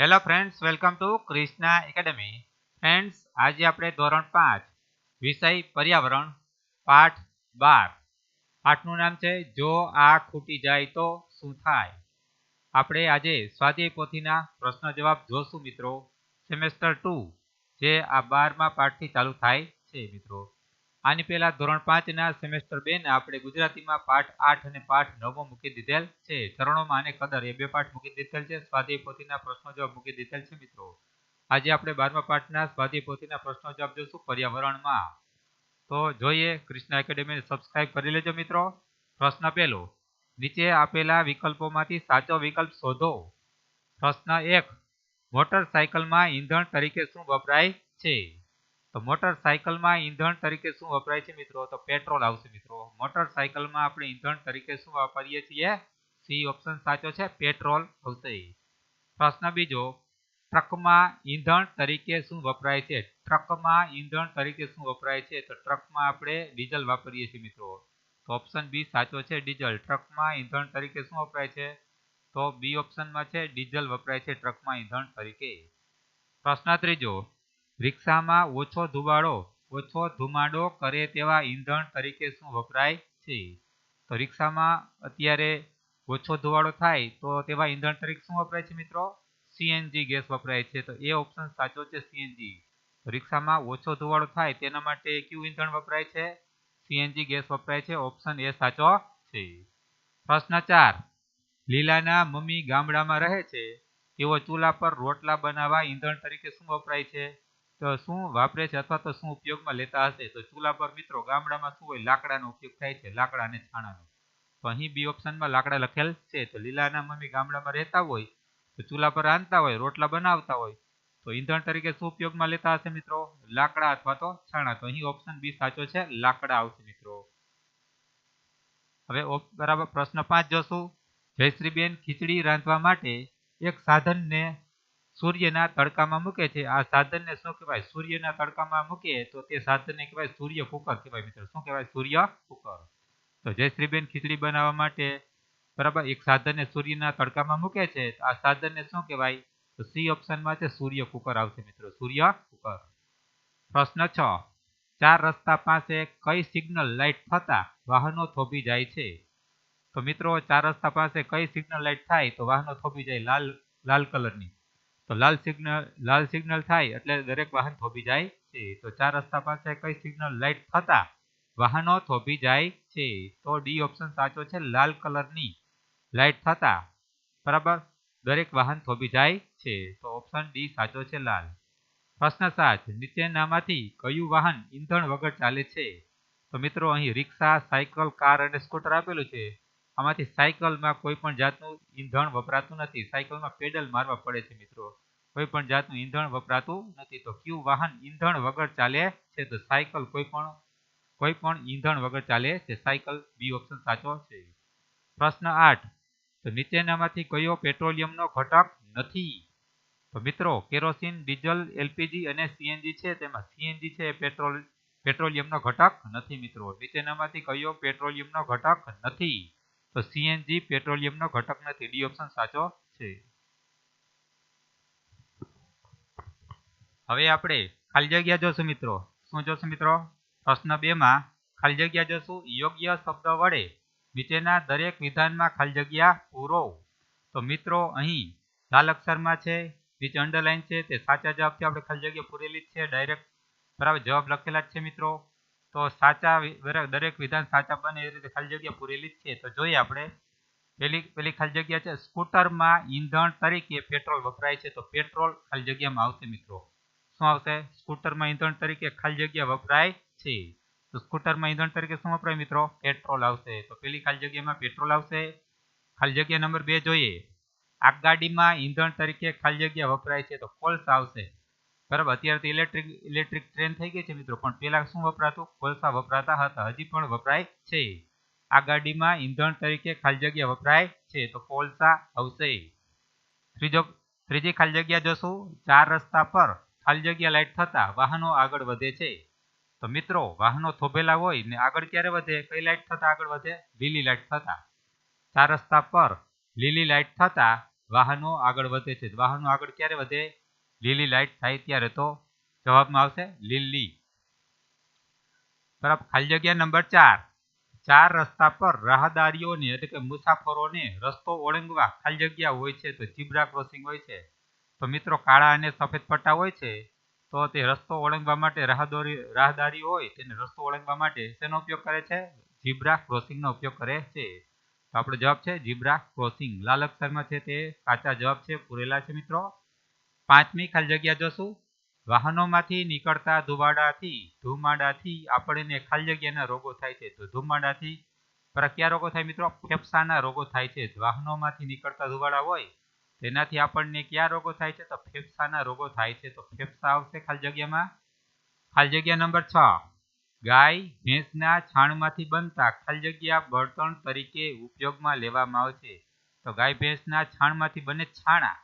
Hello friends welcome to Krishna academy friends આજે આપણે ધોરણ પાંચ, વિષય પર્યાવરણ, પાઠ બાર. પાઠનું નામ છે, જો આ ખૂટી જાય તો શું થાય? આપણે આજે સ્વાધ્યાય પોથીના પ્રશ્ન જવાબ જોશું મિત્રો. સેમેસ્ટર ટુ જે આ બારમા પાઠથી ચાલુ થાય છે મિત્રો. આની પહેલા ધોરણ પાંચના સેમેસ્ટર બે ને આપણે ગુજરાતીમાં પાઠ આઠ અને પાઠ નવમો મૂકી દીધેલ છે. ચરણોમાં અને કદર એ બે પાઠ મૂકી દીધેલ છે. સ્વાધ્યાય પોથીના પ્રશ્નો જવાબ મૂકી દીધેલ છે મિત્રો. આજે આપણે બારમા પાઠના સ્વાધ્યાય પોથીના પ્રશ્નો જવાબ જોશું પર્યાવરણમાં. તો જોઈએ કૃષ્ણ એકેડેમીને સબસ્ક્રાઇબ કરી લેજો મિત્રો. પ્રશ્ન પહેલો, નીચે આપેલા વિકલ્પોમાંથી સાચો વિકલ્પ શોધો. પ્રશ્ન એક મોટરસાયકલમાં ઈંધણ તરીકે શું વપરાય છે? તો મોટરસાયકલમાં ઈંધણ તરીકે શું વપરાય છે મિત્રો? તો પેટ્રોલ આવશે મિત્રો. મોટરસાયકલમાં આપણે ઈંધણ તરીકે શું વાપરીએ છીએ? સી ઓપ્શન સાચો છે પેટ્રોલ આવશે. પ્રશ્ન બીજો, ટ્રકમાં ઈંધણ તરીકે શું વપરાય છે? ટ્રકમાં ઈંધણ તરીકે શું વપરાય છે? તો ટ્રકમાં આપણે ડીઝલ વાપરીએ છીએ મિત્રો. તો ઓપ્શન બી સાચો છે, ડીઝલ. ટ્રકમાં ઈંધણ તરીકે શું વપરાય છે? તો બી ઓપ્શનમાં છે, ડીઝલ વપરાય છે ટ્રકમાં ઈંધણ તરીકે. પ્રશ્ન ત્રીજો રિક્ષામાં ઓછો ધુમાડો ઓછો ધુમાડો કરે તેવા ઈંધણ તરીકે શું વપરાય છે? તો રિક્ષામાં અત્યારે ઓછો ધુવાડો થાય તો તેવા ઈંધણ તરીકે શું વપરાય છે મિત્રો? સીએનજી ગેસ વપરાય છે. તો એ ઓપ્શન સાચો છે સીએનજી. રિક્ષામાં ઓછો ધુવાડો થાય તેના માટે કયું ઈંધણ વપરાય છે? સીએનજી ગેસ વપરાય છે. ઓપ્શન એ સાચો છે. પ્રશ્ન ચાર. લીલાના મમ્મી ગામડામાં રહે છે. તેઓ ચૂલા પર રોટલા બનાવવા ઈંધણ તરીકે શું વપરાય છે? શું વાપરે છે અથવા તો શું ઉપયોગમાં લેતા હશે? તો ચૂલા પર મિત્રો ગામડામાં શું હોય? લાકડાનો ઉપયોગ થાય છે, લાકડા અને છાણાનો. તો અહીં બી ઓપ્શનમાં લાકડા લખેલ છે. તો લીલાના મમ્મી ગામડામાં રહેતા હોય, તો ચૂલા પર રાંધતા હોય, રોટલા બનાવતા હોય, તો ઈંધણ તરીકે શું ઉપયોગમાં લેતા હશે મિત્રો? લાકડા અથવા તો છાણા. તો અહીં ઓપ્શન બી સાચો છે, લાકડા આવશે મિત્રો. હવે બરાબર પ્રશ્ન પાંચ જોશું. જયશ્રીબેન ખીચડી રાંધવા માટે એક સાધનને સૂર્યના તડકામાં મૂકે છે. આ સાધનને શું કહેવાય? સૂર્યના તડકામાં મૂકે તો તે સાધનને કહેવાય સૂર્ય કુકર કહેવાય મિત્રો. શું કહેવાય? સૂર્ય કુકર. તો જયશ્રીબેન ખીચડી બનાવવા માટે. બરાબર? એક સાધનને સૂર્યના તડકામાં મૂકે છે. આ સાધનને શું કહેવાય? તો સી ઓપ્શનમાં છે સૂર્ય કુકર આવશે મિત્રો. સૂર્ય કુકર. પ્રશ્ન છ. ચાર રસ્તા પાસે કઈ સિગ્નલ લાઇટ થતા વાહનો થોભી જાય છે? તો મિત્રો, ચાર રસ્તા પાસે કઈ સિગ્નલ લાઇટ થાય તો વાહનો થોભી જાય લાલ લાલ કલરની. તો લાલ સિગ્નલ લાલ સિગ્નલ થાય એટલે દરેક વાહન થોભી જાય છે. તો ચાર રસ્તા પાસે કઈ સિગ્નલ લાઇટ થતા વાહનો થોભી જાય છે. તો ડી ઓપ્શન સાચો છે, લાલ કલરની લાઇટ થતા. બરાબર? દરેક વાહન થોભી જાય છે. તો ઓપ્શન ડી સાચો છે, લાલ. પ્રશ્ન સાત, નીચેનામાંથી કયું વાહન ઈંધણ વગર ચાલે છે? તો મિત્રો, અહીં રિક્ષા, સાયકલ, કાર અને સ્કૂટર આપેલું છે. આમાંથી સાયકલમાં કોઈ પણ જાતનું ઈંધણ વપરાતું નથી. સાયકલમાં પેડલ મારવા પડે છે મિત્રો. કોઈ પણ જાતનું ઈંધણ વપરાતું નથી. તો કયું વાહન ઈંધણ વગર ચાલે છે? તો સાયકલ કોઈ પણ કોઈ પણ ઈંધણ વગર ચાલે છે? સાયકલ બી ઓપ્શન સાચો છે. પ્રશ્ન આઠ. તો નીચેનામાંથી કયો પેટ્રોલિયમનો ઘટક નથી? તો મિત્રો, કેરોસીન, ડીઝલ, એલપીજી અને સીએનજી છે? તેમાં સીએનજી છે, પેટ્રોલ, પેટ્રોલિયમનો ઘટક નથી મિત્રો. નીચેનામાંથી કયો પેટ્રોલિયમનો ઘટક નથી? તો સીએનજી પેટ્રોલિયમનો ઘટક નથી. ડી ઓપ્શન સાચો છે. હવે આપણે ખાલી જગ્યા જોશું મિત્રો. શું જોશું મિત્રો? પ્રશ્ન બે માં ખાલી જગ્યા જોશું. યોગ્ય શબ્દ વડે નીચેના દરેક વિધાનમાં ખાલી જગ્યા પૂરો. તો મિત્રો, અહીં લાલ અક્ષરમાં છે, નીચે અંડરલાઈન છે, તે સાચા જવાબથી આપણે ખાલી જગ્યા પૂરેલી જ છે. ડાયરેક્ટ બરાબર જવાબ લખેલા જ છે મિત્રો. તો સાચા દરેક વિધાન સાચા બને એ રીતે ખાલી જગ્યા પૂરેલી જ છે. તો જોઈએ આપણે. પેલી પેલી ખાલી જગ્યા છે. સ્કૂટરમાં ઈંધણ તરીકે પેટ્રોલ વપરાય છે. તો પેટ્રોલ ખાલી જગ્યામાં આવશે મિત્રો. શું આવશે? સ્કૂટરમાં ઈંધણ તરીકે ખાલી જગ્યા વપરાય છે. તો સ્કૂટરમાં ઈંધણ તરીકે શું વપરાય મિત્રો? પેટ્રોલ આવશે. તો પેલી ખાલી જગ્યામાં પેટ્રોલ આવશે. ખાલી જગ્યા નંબર બે જોઈએ. આગગાડીમાં ઈંધણ તરીકે ખાલી જગ્યા વપરાય છે. તો કોલ્સ આવશે. બરાબર? અત્યારે તો ઇલેક્ટ્રિક ઇલેક્ટ્રિક ટ્રેન થઈ ગઈ છે મિત્રો. પણ પહેલાં શું વપરાતું? કોલસા વપરાતા હતા. હજી પણ વપરાય છે. આ ગાડીમાં ઈંધણ તરીકે ખાલી જગ્યા વપરાય છે. તો કોલસા આવશે. ત્રીજો, ત્રીજી ખાલી જગ્યા જોશું. ચાર રસ્તા પર ખાલી જગ્યા લાઈટ થતા વાહનો આગળ વધે છે. તો મિત્રો, વાહનો થોભેલા હોય ને આગળ ક્યારે વધે? કઈ લાઈટ થતાં આગળ વધે? લીલી લાઈટ થતા. ચાર રસ્તા પર લીલી લાઈટ થતાં વાહનો આગળ વધે છે. વાહનો આગળ ક્યારે વધે? લીલી લાઇટ થાય ત્યારે તો જવાબમાં આવશે લીલી. બરાબર ખાલી જગ્યા નંબર ચાર. ચાર રસ્તા પર રાહદારીઓને એટલે કે મુસાફરોને રસ્તો ઓળંગવા ખાલી જગ્યા હોય છે તો જીબ્રા ક્રોસિંગ હોય છે. તો મિત્રો કાળા અને સફેદ પટ્ટા હોય છે તો તે રસ્તો ઓળંગવા માટે રાહદારી રાહદારી હોય તેને રસ્તો ઓળંગવા માટે શેનો ઉપયોગ કરે છે? જીબ્રા ક્રોસિંગનો ઉપયોગ કરે છે. તો આપણો જવાબ છે જીબ્રા ક્રોસિંગ. લાલ અક્ષરમાં છે તે સાચા જવાબ છે, પૂરેલા છે મિત્રો. પાંચમી ખાલી જગ્યા જોશું. વાહનોમાંથી નીકળતા ધુમાડાથી ધુમાડાથી આપણને ખાલી જગ્યાના રોગો થાય છે. તો ધુમાડાથી પ્રક્યા રોગો થાય મિત્રો, ફેફસાના રોગો થાય છે. વાહનોમાંથી નીકળતા ધુમાડા હોય, તેનાથી આપણને કયા રોગો થાય છે? તો ફેફસાના રોગો થાય છે. તો ફેફસા આવશે ખાલી જગ્યામાં. ખાલી જગ્યા નંબર છ. ગાય ભેંસના છાણમાંથી બનતા ખાલી જગ્યા બળતણ તરીકે ઉપયોગમાં લેવામાં આવે છે તો ગાય ભેંસના છાણમાંથી બને છાણા.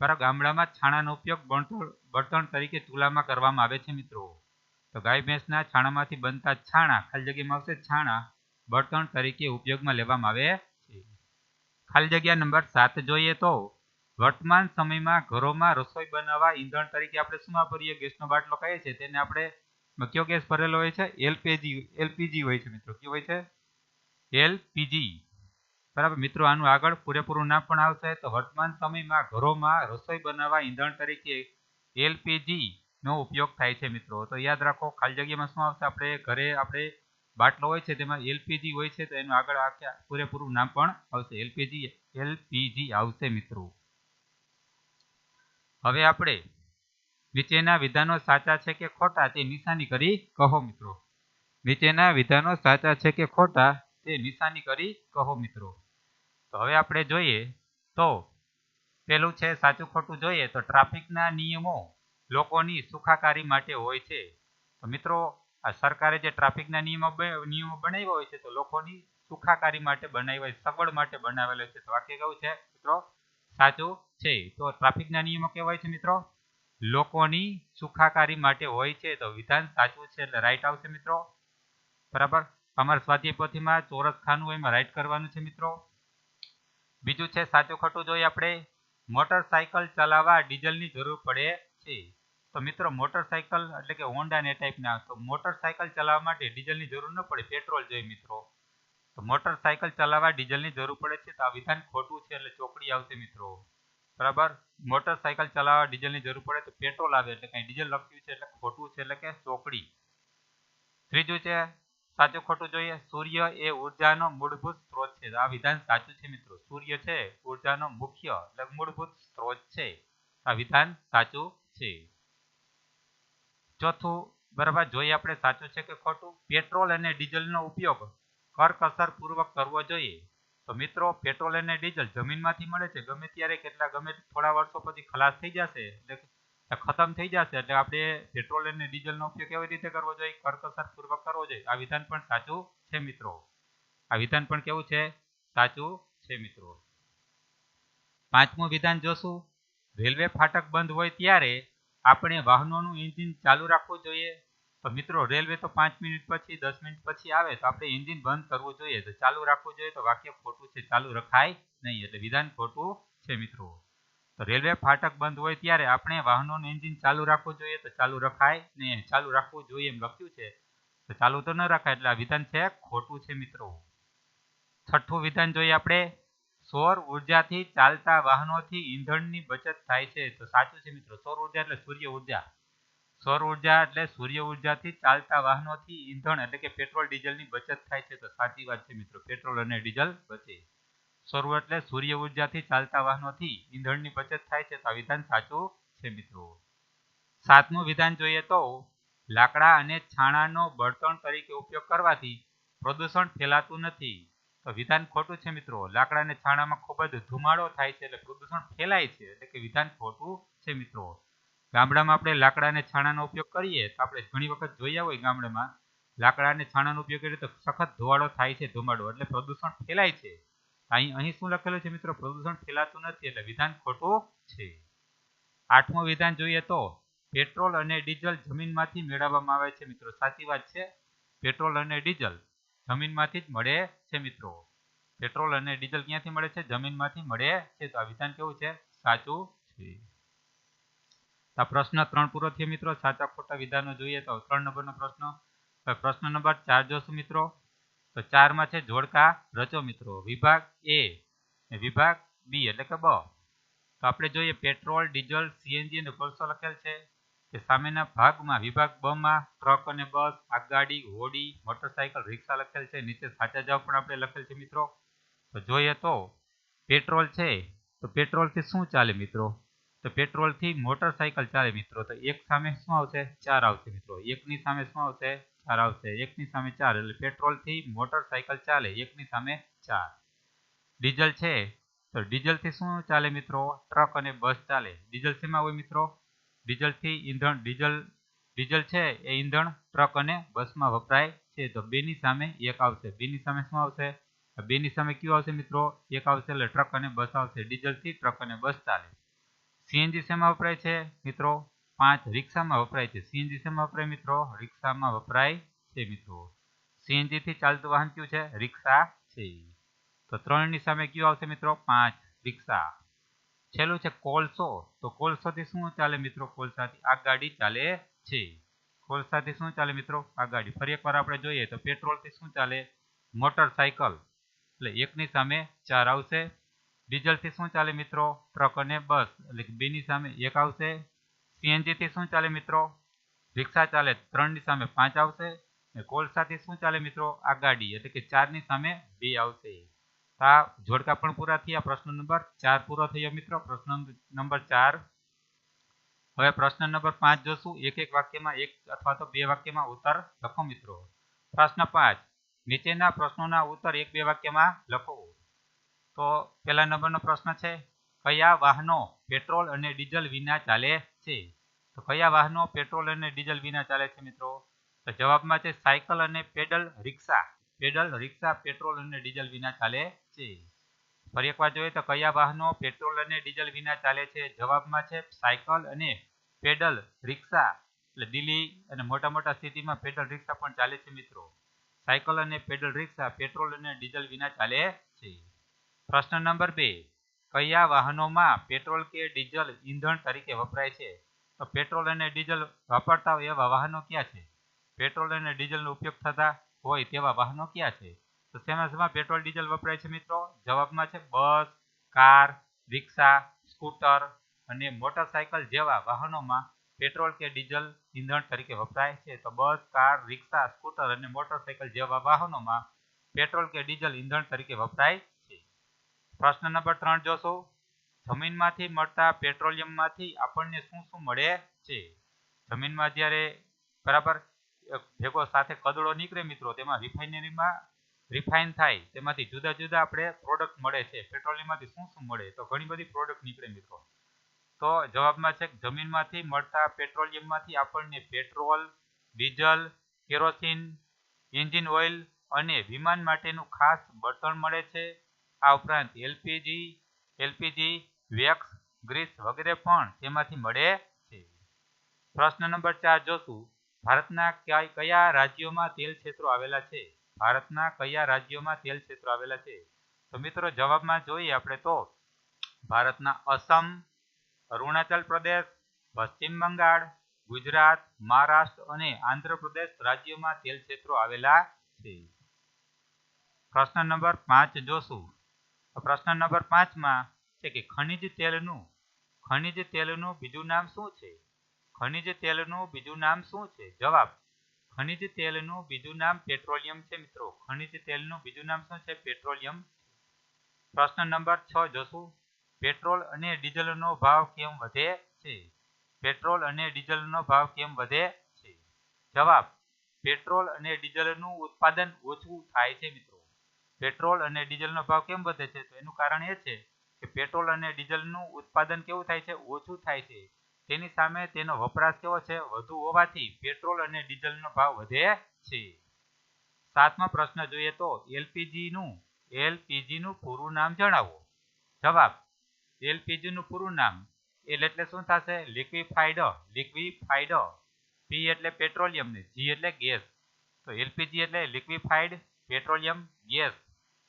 બરાબર ગામડામાં છાણાનો ઉપયોગ બણતણ બળતણ તરીકે ચૂલામાં કરવામાં આવે છે મિત્રો. તો ગાય ભેંસના છાણામાંથી બનતા છાણા, ખાલી જગ્યામાં આવશે છાણા, બળતણ તરીકે ઉપયોગમાં લેવામાં આવે છે. ખાલી જગ્યા નંબર સાત જોઈએ તો, વર્તમાન સમયમાં ઘરોમાં રસોઈ બનાવવા ઈંધણ તરીકે આપણે શું વાપરીએ? ગેસનો બાટલો કહીએ છીએ, તેને આપણે કયો ગેસ ભરેલો હોય છે, એલપીજી એલપીજી હોય છે મિત્રો. કયું હોય છે? એલપીજી. બરાબર? મિત્રો, આનું આગળ પૂરેપૂરું નામ પણ આવશે તો વર્તમાન સમયમાં ઘરોમાં રસોઈ બનાવવા ઈંધણ તરીકે એલપીજી નો ઉપયોગ થાય છે મિત્રો. તો યાદ રાખો, ખાલી જગ્યામાં શું આવશે? આપણે ઘરે આપણે બાટલો હોય છે તેમાં એલપીજી હોય છે તો એનું આગળ પૂરેપૂરું નામ પણ આવશે. એલપીજી એલપીજી આવશે મિત્રો. હવે આપણે નીચેના વિધાનો સાચા છે કે ખોટા તે નિશાની કરી કહો મિત્રો. નીચેના વિધાનો સાચા છે કે ખોટા તે નિશાની કરી કહો મિત્રો. તો હવે આપણે જોઈએ. તો પેલું છે, સાચું ખોટું જોઈએ તો ટ્રાફિકના નિયમો લોકોની સુખાકારી માટે હોય છે. તો મિત્રો, આ સરકારે જે ટ્રાફિકના નિયમો નિયમો બનાવ્યા હોય છે તો લોકોની સુખાકારી માટે બનાવ્યા સગવડ માટે બનાવેલો છે. તો વાક્ય કેવું છે મિત્રો? સાચું છે. તો ટ્રાફિકના નિયમો કેવાય છે મિત્રો? લોકોની સુખાકારી માટે હોય છે. તો વિધાન સાચું છે એટલે રાઈટ આવશે મિત્રો. બરાબર? અમારા સ્વાધ્યાય પોથીમાં ચોરસ ખાનું એમાં રાઈટ કરવાનું છે મિત્રો. બીજું છે સાચું ખોટું જોઈએ આપણે. મોટરસાયકલ ચલાવવા ડીઝલની જરૂર પડે છે. તો મિત્રો મોટરસાયકલ એટલે કે હોન્ડા ને ટાઈપના તો મોટરસાયકલ ચલાવવા માટે ડીઝલની જરૂર ન પડે, પેટ્રોલ જોઈએ મિત્રો. તો મોટરસાયકલ ચલાવવા ડીઝલની જરૂર પડે છે. તો આ વિધાન ખોટું છે એટલે ચોકડી આવશે મિત્રો. બરાબર? મોટરસાયકલ ચલાવવા ડીઝલની જરૂર પડે તો પેટ્રોલ આવે એટલે કંઈ ડીઝલ લખ્યું છે એટલે ખોટું છે એટલે કે ચોકડી. ત્રીજું છે સાચું ખોટું જોઈએ, સૂર્ય એ ઉર્જાનો મૂળભૂત સ્ત્રોત છે. આ વિધાન સાચું છે મિત્રો. સૂર્ય છે, ઉર્જાનો મુખ્ય મૂળભૂત સ્ત્રોત છે. આ વિધાન સાચું છે. ચોથું, બરાબર, જોઈએ આપણે સાચું છે કે ખોટું? પેટ્રોલ અને ડીઝલનો ઉપયોગ કરકસર પૂર્વક કરવો જોઈએ. તો મિત્રો, પેટ્રોલ અને ડીઝલ જમીનમાંથી મળે છે. ગમે ત્યારે કેટલા, ગમે થોડા વર્ષો પછી ખલાસ થઈ જશે. એટલે ખતમ થઈ જશે એટલે આપણે પેટ્રોલ અને ડીઝલનો ઉપયોગ કેવી રીતે કરવો જોઈએ? કરકસર પૂર્વક કરવો જોઈએ. આ વિધાન પણ સાચું છે મિત્રો. આ વિધાન પણ કેવું છે? સાચું છે મિત્રો. પાંચમું વિધાન જોશું. રેલવે ફાટક બંધ હોય ત્યારે આપણે વાહનોનું એન્જિન ચાલુ રાખવું જોઈએ. તો મિત્રો, રેલવે તો પાંચ મિનિટ પછી, દસ મિનિટ પછી આવે, તો આપણે એન્જિન બંધ કરવું જોઈએ. તો ચાલુ રાખવું જોઈએ તો વાક્ય ખોટું છે, ચાલુ રખાય નહીં. એટલે વિધાન ખોટું છે મિત્રો. તો રેલવે ફાટક બંધ હોય ત્યારે આપણે વાહનોનું એન્જિન ચાલુ રાખવું જોઈએ તો ચાલુ રખાય નહીં ચાલુ રાખવું જોઈએ એમ લખ્યું છે. તો ચાલુ તો ન રખાય એટલે આ વિધાન છે ખોટું છે મિત્રો. છઠ્ઠું વિધાન જોઈએ આપણે. સૌર ઉર્જાથી ચાલતા વાહનોથી ઈંધણની બચત થાય છે. તો સાચું છે મિત્રો, સૌર ઊર્જા એટલે સૂર્ય ઊર્જા. સૌર ઊર્જા એટલે સૂર્ય ઉર્જાથી ચાલતા વાહનોથી ઈંધણ એટલે કે પેટ્રોલ ડીઝલની બચત થાય છે. તો સાચી વાત છે મિત્રો, પેટ્રોલ અને ડીઝલ બચે સૌર એટલે સૂર્ય ઉર્જાથી ચાલતા વાહનોથી ઈંધણની બચત થાય છે તો આ વિધાન સાચું છે મિત્રો. સાતમું વિધાન જોઈએ તો લાકડા અને છાણાનો બળતણ તરીકે ઉપયોગ કરવાથી પ્રદૂષણ ફેલાતું નથી. તો વિધાન ખોટું છે મિત્રો. લાકડા અને છાણામાં ખૂબ જ ધુમાડો થાય છે એટલે પ્રદૂષણ ફેલાય છે એટલે કે વિધાન ખોટું છે મિત્રો. ગામડામાં આપણે લાકડા અને છાણાનો ઉપયોગ કરીએ તો આપણે ઘણી વખત જોયા હોય ગામડામાં લાકડા અને છાણાનો ઉપયોગ કરીએ તો સખત ધુવાડો થાય છે, ધુમાડો એટલે પ્રદૂષણ ફેલાય છે. અહીં અહીં શું લખેલું છે મિત્રો? પ્રદૂષણ ફેલાતું નથી એટલે વિધાન ખોટું છે. આઠમું વિધાન જોઈએ તો પેટ્રોલ અને ડીઝલ જમીનમાંથી મેળવવામાં આવે છે મિત્રો. સાચી વાત છે. પેટ્રોલ અને ડીઝલ જમીનમાંથી જ મળે છે મિત્રો. પેટ્રોલ અને ડીઝલ ક્યાંથી મળે છે? જમીનમાંથી મળે છે. તો આ વિધાન કેવું છે? સાચું છે. આ પ્રશ્ન ત્રણ પૂરો થયો મિત્રો. સાચા ખોટા વિધાનો જોઈએ તો ત્રણ નંબરનો પ્રશ્ન. પ્રશ્ન નંબર ચાર જોશું મિત્રો. તો ચારમાં છે જોડકા રચો મિત્રો. વિભાગ એ વિભાગ બી એટલે કે બ. તો આપણે જોઈએ પેટ્રોલ, ડીઝલ, સીએનજી અને કોલસો લખેલ છે. કે સામેના ભાગમાં વિભાગ બ માં ટ્રક અને બસ, આગગાડી, હોડી, મોટરસાયકલ, રિક્ષા લખેલ છે. નીચે સાચા જવાબ પણ આપણે લખેલ છે મિત્રો. તો જોઈએ તો પેટ્રોલ છે. તો પેટ્રોલથી શું ચાલે મિત્રો? તો પેટ્રોલથી મોટરસાયકલ ચાલે મિત્રો. તો એક સામે શું આવશે? ચાર આવશે મિત્રો. એકની સામે શું આવશે? ચાર આવશે. એકની સામે ચાર એટલે પેટ્રોલથી મોટરસાયકલ ચાલે, એકની સામે ચાર. ડીઝલ છે? તો ડીઝલથી શું ચાલે મિત્રો? ટ્રક અને બસ ચાલે. ડીઝલ શેમાં હોય મિત્રો? ડીઝલથી ઈંધણ, ડીઝલ ડીઝલ છે એ ઈંધણ, ટ્રક અને બસમાં વપરાય છે. તો બેની સામે એક આવશે. બેની સામે શું આવશે? બેની સામે કયું આવશે મિત્રો? એક આવશે એટલે ટ્રક અને બસ આવશે. ડીઝલથી ટ્રક અને બસ ચાલે. સીએનજી શેમાં વપરાય છે મિત્રો? પાંચ રિક્ષામાં વપરાય છે. સીએનજી શેમાં વપરાય મિત્રો, રિક્ષામાં વપરાય છે મિત્રો. સીએનજી થી ચાલતું વાહન કયું છે? રિક્ષા છે. તો ત્રણની સામે કયું આવશે મિત્રો? પાંચ રિક્ષા. છેલ્લું છે કોલસો. તો કોલસોથી શું ચાલે મિત્રો? કોલસાથી આ ગાડી ચાલે છે. કોલસાથી શું ચાલે મિત્રો? આ ગાડી. ફરી એકવાર આપણે જોઈએ તો પેટ્રોલથી શું ચાલે? મોટરસાયકલ. એટલે એકની સામે ચાર આવશે. ડીઝલથી શું ચાલે મિત્રો? ટ્રક અને બસ. એટલે બેની સામે એક આવશે. સીએનજીથી શું ચાલે મિત્રો? રિક્ષા ચાલે ત્રણની સામે પાંચ આવશે અને કોલસાથી શું ચાલે મિત્રો? આ ગાડી, એટલે કે ચારની સામે બે આવશે. આ જોડકા પણ પૂરા થયા. પ્રશ્ન નંબર ચાર પૂરો થયો મિત્રો. પ્રશ્ન નંબર ચાર. હવે પ્રશ્ન નંબર પાંચ જોશું. એક એક વાક્યમાં એક અથવા તો બે વાક્યમાં ઉત્તર લખો મિત્રો. પ્રશ્ન પાંચ, નીચેના પ્રશ્નોના ઉત્તર એક બે વાક્યમાં લખો. તો પહેલા નંબરનો પ્રશ્ન છે કયા વાહનો પેટ્રોલ અને ડીઝલ વિના ચાલે છે? તો કયા વાહનો પેટ્રોલ અને ડીઝલ વિના ચાલે છે મિત્રો? તો જવાબમાં છે સાયકલ અને pedal rickshaw. Pedal rickshaw petrol અને ડીઝલ વિના ચાલે છે. ફરી એકવાર જોઈએ તો કયા વાહનો પેટ્રોલ અને ડીઝલ વિના ચાલે છે? જવાબમાં છે સાયકલ અને પેડલ રિક્ષા. એટલે દિલ્હી અને મોટા મોટા સિટીમાં પેડલ રિક્ષા પણ ચાલે છે મિત્રો. સાયકલ અને પેડલ રિક્ષા પેટ્રોલ અને ડીઝલ વિના ચાલે છે. પ્રશ્ન નંબર બે. કયા વાહનોમાં પેટ્રોલ કે ડીઝલ ઈંધણ તરીકે વપરાય છે? તો પેટ્રોલ અને ડીઝલ વાપરતા હોય એવા વાહનો ક્યાં છે? પેટ્રોલ અને ડીઝલનો ઉપયોગ થતા હોય તેવા વાહનો ક્યાં છે? તો શેમાં શેમાં પેટ્રોલ, ડીઝલ વપરાય છે મિત્રો? જવાબમાં છે બસ, કાર, રિક્ષા, સ્કૂટર અને મોટરસાયકલ જેવા વાહનોમાં પેટ્રોલ કે ડીઝલ ઈંધણ તરીકે વપરાય છે. તો બસ, કાર, રિક્ષા, સ્કૂટર અને મોટરસાયકલ જેવા વાહનોમાં પેટ્રોલ કે ડીઝલ ઈંધણ તરીકે વપરાય પ્રશ્ન નંબર ત્રણ જોશો. જમીનમાંથી મળતા પેટ્રોલિયમમાંથી આપણને શું શું મળે છે? જમીનમાં જ્યારે બરાબર ભેગો સાથે કદડો નીકળે મિત્રો, તેમાં રિફાઇનરીમાં રિફાઇન થાય, તેમાંથી જુદા જુદા આપણે પ્રોડક્ટ મળે છે. પેટ્રોલિયમમાંથી શું શું મળે? તો ઘણી બધી પ્રોડક્ટ નીકળે મિત્રો. તો જવાબમાં છે જમીનમાંથી મળતા પેટ્રોલિયમમાંથી આપણને petrol, diesel, kerosene, engine oil અને વિમાન માટેનું ખાસ બળતણ મળે છે. આ ઉપરાંત એલપીજી એલપીજી વેક્સ ગ્રીસ વગેરે પણ તેમાંથી મળે છે. પ્રશ્ન નંબર ચાર જોશું. ભારતના કયા રાજ્યોમાં તેલ ક્ષેત્રો આવેલા છે? ભારતના કયા રાજ્યોમાં તેલ ક્ષેત્રો આવેલા છે? તો મિત્રો જવાબમાં જોઈએ આપણે તો ભારતના અસમ, અરુણાચલ પ્રદેશ, પશ્ચિમ બંગાળ, ગુજરાત, મહારાષ્ટ્ર અને આંધ્રપ્રદેશ રાજ્યોમાં તેલ ક્ષેત્રો આવેલા છે. પ્રશ્ન નંબર પાંચ જોશું. પ્રશ્ન નંબર પાંચમાં છે કે ખનિજ તેલનું ખનિજ તેલનું બીજું નામ શું છે? ખનિજ તેલનું બીજું નામ શું છે? જવાબ, ખનિજ તેલનું બીજું નામ પેટ્રોલિયમ છે મિત્રો. ખનિજ તેલનું બીજું નામ શું છે? પેટ્રોલિયમ. પ્રશ્ન નંબર છ જોશું. પેટ્રોલ અને ડીઝલનો ભાવ કેમ વધે છે? પેટ્રોલ અને ડીઝલનો ભાવ કેમ વધે છે? જવાબ, પેટ્રોલ અને ડીઝલનું ઉત્પાદન ઓછું થાય છે મિત્રો. પેટ્રોલ અને ડીઝલનો ભાવ કેમ વધે છે? તો એનું કારણ એ છે કે પેટ્રોલ અને ડીઝલનું ઉત્પાદન કેવું થાય છે? ઓછું થાય છે. તેની સામે તેનો વપરાશ કેવો છે? વધુ હોવાથી પેટ્રોલ અને ડીઝલનો ભાવ વધે છે. સાતમો પ્રશ્ન જોઈએ તો એલપીજીનું એલપીજીનું પૂરું નામ જણાવો. જવાબ એલપીજી નું પૂરું નામ. એલ એટલે શું થશે? લિક્વિફાઈડ લિક્વિફાઈડ પી એટલે પેટ્રોલિયમ ને જી એટલે ગેસ. તો એલપીજી એટલે લિક્વિફાઈડ પેટ્રોલિયમ ગેસ.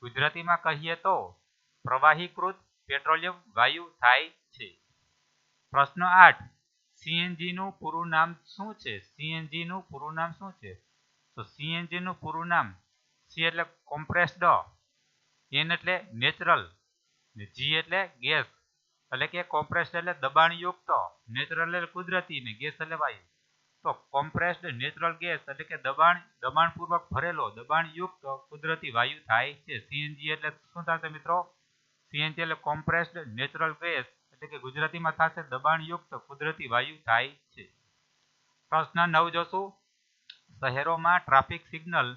ગુજરાતીમાં કહીએ તો પ્રવાહીકૃત પેટ્રોલિયમ વાયુ થાય છે. પ્રશ્ન આઠ, સીએનજીનું પૂરું નામ શું છે? સીએનજીનું પૂરું નામ શું છે? તો સીએનજી નું પૂરું નામ સી એટલે કોમ્પ્રેસ્ડ, એન એટલે નેચરલ ને જી એટલે ગેસ. એટલે કે કોમ્પ્રેસ્ડ એટલે દબાણયુક્ત, નેચરલ એટલે કુદરતી ને ગેસ એટલે વાયુ. તો કોમ્પ્રેસ્ડ નેચરલ ગેસ એટલે કે દબાણ, દબાણપૂર્વક ભરેલો, દબાણયુક્ત કુદરતી વાયુ થાય છે. સીએનજી એટલે શું થશે મિત્રો? સીએનજી એટલે કોમ્પ્રેસ્ડ નેચરલ ગેસ એટલે કે ગુજરાતીમાં થશે દબાણયુક્ત કુદરતી વાયુ થાય છે. પ્રશ્ન નવ જોશું. શહેરોમાં ટ્રાફિક સિગ્નલ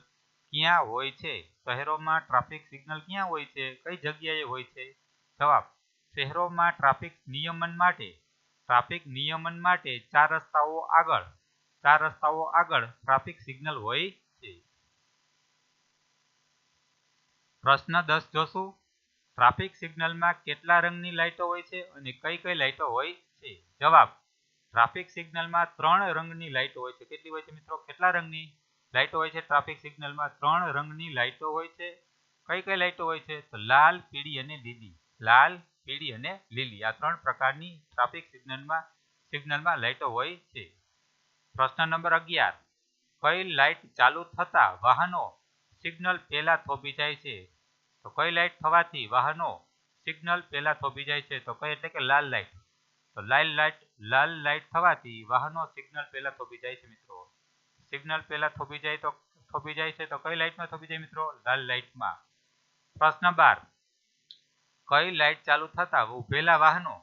ક્યાં હોય છે? શહેરોમાં ટ્રાફિક સિગ્નલ ક્યાં હોય છે? કઈ જગ્યાએ હોય છે? જવાબ, શહેરોમાં ટ્રાફિક નિયમન માટે ટ્રાફિક નિયમન માટે ચાર રસ્તાઓ આગળ. ચાર રસ્તાઓ આગળ ટ્રાફિક સિગ્નલ હોય છે. પ્રશ્ન દસ જોશું. ટ્રાફિક સિગ્નલમાં કેટલા રંગની લાઇટો હોય છે અને કઈ કઈ લાઇટો હોય છે? જવાબ ટ્રાફિક સિગ્નલમાં ત્રણ રંગની લાઇટો હોય છે. કેટલી હોય છે મિત્રો? કેટલા રંગની લાઇટો હોય છે? ટ્રાફિક સિગ્નલમાં ત્રણ રંગની લાઇટો હોય છે. કઈ કઈ લાઇટો હોય છે? તો લાલ, પીળી અને લીલી. લાલ, પીળી અને લીલી. આ ત્રણ પ્રકારની ટ્રાફિક સિગ્નલમાં સિગ્નલમાં લાઇટો હોય છે. પ્રશ્ન નંબર અગિયાર. કઈ લાઇટ ચાલુ થતાં વાહનો સિગ્નલ પહેલાં થોભી જાય છે? તો કઈ લાઇટ થવાથી વાહનો સિગ્નલ પહેલાં થોભી જાય છે? તો કઈ એટલે કે લાલ લાઇટ તો લાલ લાઇટ લાલ લાઇટ થવાથી વાહનો સિગ્નલ પહેલાં થોભી જાય છે મિત્રો. સિગ્નલ પહેલાં થોભી જાય તો, થોભી જાય છે તો કઈ લાઇટમાં થોભી જાય મિત્રો? લાલ લાઇટમાં પ્રશ્ન બાર. કઈ લાઇટ ચાલુ થતાં ઉભેલા વાહનો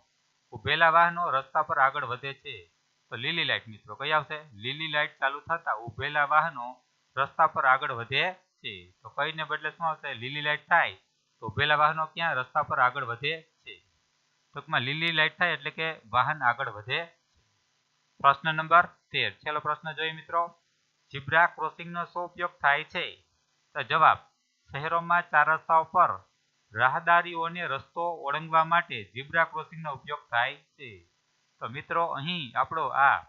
ઉભેલા વાહનો રસ્તા પર આગળ વધે છે? તો લીલી લાઇટ મિત્રો, કઈ આવશે? લીલી લાઇટ ચાલુ થતા ઉભેલા વાહનો રસ્તા પર આગળ વધે છે. તો કઈને બદલે શું આવશે? લીલી લાઇટ થાય તો ઉભેલા વાહનો ક્યાં? રસ્તા પર આગળ વધે છે. ટૂંકમાં લીલી લાઇટ થાય એટલે કે વાહન આગળ વધે પ્રશ્ન નંબર તેર. છેલ્લો પ્રશ્ન જોઈએ મિત્રો. ઝીબ્રા ક્રોસિંગનો શું ઉપયોગ થાય છે? તો જવાબ, શહેરોમાં ચાર રસ્તાઓ પર રાહદારીઓને રસ્તો ઓળંગવા માટે ઝીબ્રા ક્રોસિંગનો ઉપયોગ થાય છે. તો મિત્રો, અહીં આપણો આ,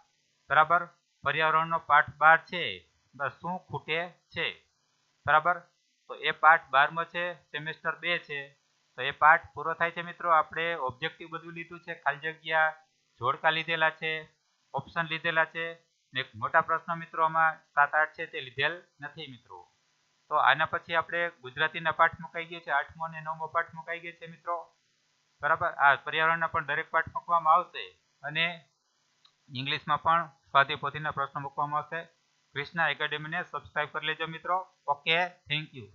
બરાબર? પર્યાવરણનો પાઠ બાર છે. શું ખૂટે છે? બરાબર? તો એ પાઠ બારમો છે, સેમેસ્ટર બે છે. તો એ પાઠ પૂરો થાય છે મિત્રો. આપણે ઓબ્જેક્ટિવ બધું લીધું છે. ખાલી જગ્યા, જોડકા લીધેલા છે ઓપ્શન લીધેલા છે. ને એક મોટા પ્રશ્ન મિત્રોમાં સાત આઠ છે તે લીધેલ નથી મિત્રો. તો આના પછી આપણે ગુજરાતીના પાઠ મુકાઈ ગયો છે. આઠમો અને નવમો પાઠ મુકાઈ ગયો છે મિત્રો. બરાબર? આ પર્યાવરણના પણ દરેક પાઠ મૂકવામાં આવશે. અને ઇંગ્લિશમાં પણ સ્વાધ્યાય પોથીના પ્રશ્નો મૂકવામાં આવશે. ક્રિષ્ના એકેડેમીને સબસ્ક્રાઇબ કરી લેજો મિત્રો. Okay thank you